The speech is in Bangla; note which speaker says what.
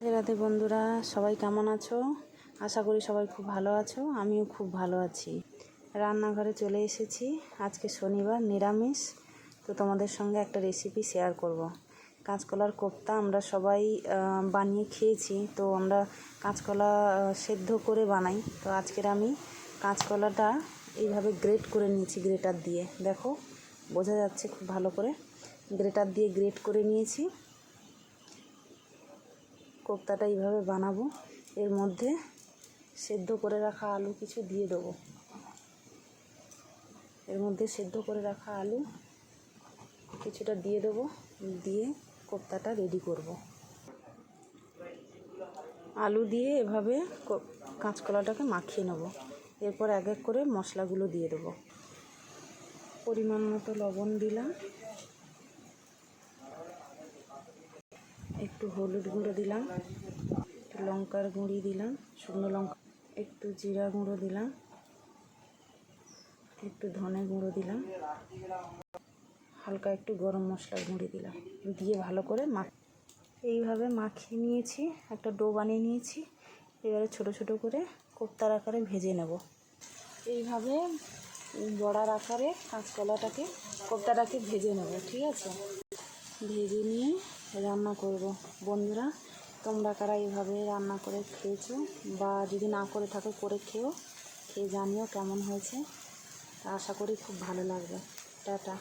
Speaker 1: রাধে বন্ধুরা, সবাই কেমন আছো? আশা করি সবাই খুব ভালো আছো, আমিও খুব ভালো আছি। রান্নাঘরে চলে এসেছি, আজকে শনিবার, নিরামিষ। তো তোমাদের সঙ্গে একটা রেসিপি শেয়ার করব। কাঁচকলার কোপ্তা আমরা সবাই বানিয়ে খেয়েছি, তো আমরা কাঁচকলা সেদ্ধ করে বানাই। তো আজকের আমি কাঁচকলাটা এইভাবে গ্রেট করে নিয়েছি গ্রেটার দিয়ে। দেখো, বোঝা যাচ্ছে খুব ভালো করে। গ্রেটার দিয়ে গ্রেট করে নিয়েছি। কোপ্তাটা এইভাবে বানাবো। এর মধ্যে সেদ্ধ করে রাখা আলু কিছু দিয়ে দেবো। এর মধ্যে সেদ্ধ করে রাখা আলু কিছুটা দিয়ে দেবো। দিয়ে কোপ্তাটা রেডি করব। আলু দিয়ে এভাবে কাঁচকলাটাকে মাখিয়ে নেব। এরপর এক এক করে মশলাগুলো দিয়ে দেবো। পরিমাণ মতো লবণ দিলাম। একটু হলুদ গুঁড়ো দিলাম লঙ্কার গুঁড়ি দিলাম, শুকনো লঙ্কা, একটু জিরা গুঁড়ো দিলাম, একটু ধনে গুঁড়ো দিলাম, হালকা একটু গরম মশলার গুঁড়ি দিলাম, দিয়ে ভালো করে মাখ এইভাবে মাখিয়ে নিয়েছি, একটা ডো বানিয়ে নিয়েছি, এবারে ছোট ছোট করে কোপ্তার আকারে ভেজে নেব। এইভাবে বড়ার আকারে কাঁচকলাটাকে, কোপ্তাটাকে ভেজে নেব, ঠিক আছে? ভেজে নিয়ে রান্না করব। বন্ধুরা, তোমরা কারা এইভাবে রান্না করে খেয়েছো? বা যদি না করে থাকো, করে খেও। খেয়ে জানিও কেমন হয়েছে। আশা করি খুব ভালো লাগবে। টাটা।